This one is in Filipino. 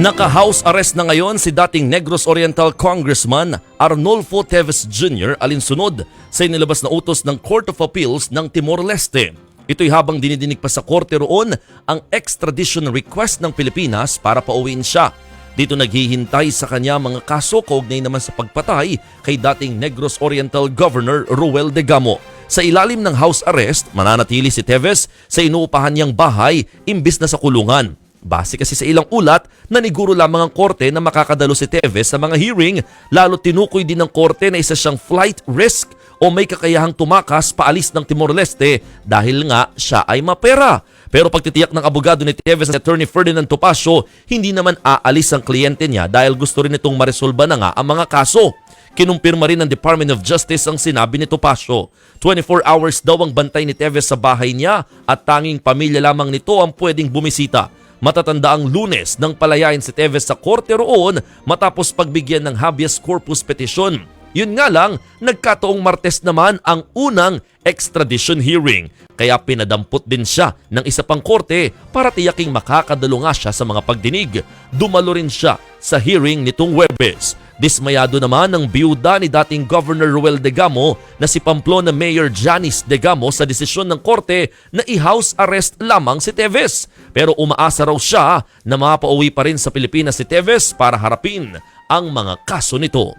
Naka-house arrest na ngayon si dating Negros Oriental Congressman Arnolfo Teves Jr. alinsunod sa inilabas na utos ng Court of Appeals ng Timor-Leste. Ito'y habang dinidinig pa sa korte roon ang extradition request ng Pilipinas para pauwiin siya. Dito naghihintay sa kanya mga kaso kaugnay naman sa pagpatay kay dating Negros Oriental Governor Ruel de Gamo. Sa ilalim ng house arrest, mananatili si Teves sa inuupahan niyang bahay imbis na sa kulungan. Base kasi sa ilang ulat, naniguro lamang ang korte na makakadalo si Teves sa mga hearing, lalo tinukoy din ng korte na isa siyang flight risk o may kakayahang tumakas paalis ng Timor-Leste dahil nga siya ay mapera. Pero pagtitiyak ng abogado ni Teves at Attorney Ferdinand Topacio, hindi naman aalis ang kliyente niya dahil gusto rin itong maresolba na nga ang mga kaso. Kinumpirma rin ng Department of Justice ang sinabi ni Topacio. 24 hours daw ang bantay ni Teves sa bahay niya at tanging pamilya lamang nito ang pwedeng bumisita. Matatanda ang lunes nang palayain si Teves sa korte roon matapos pagbigyan ng habeas corpus petition. Yun nga lang, nagkataong Martes naman ang unang extradition hearing. Kaya pinadampot din siya ng isa pang korte para tiyaking makakadalo nga siya sa mga pagdinig. Dumalo rin siya sa hearing nitong Webes. Dismayado naman ang biyuda ni dating Governor Ruel de Gamo na si Pamplona Mayor Janice de Gamo sa desisyon ng korte na i-house arrest lamang si Teves. Pero umaasa raw siya na mapauwi pa rin sa Pilipinas si Teves para harapin ang mga kaso nito.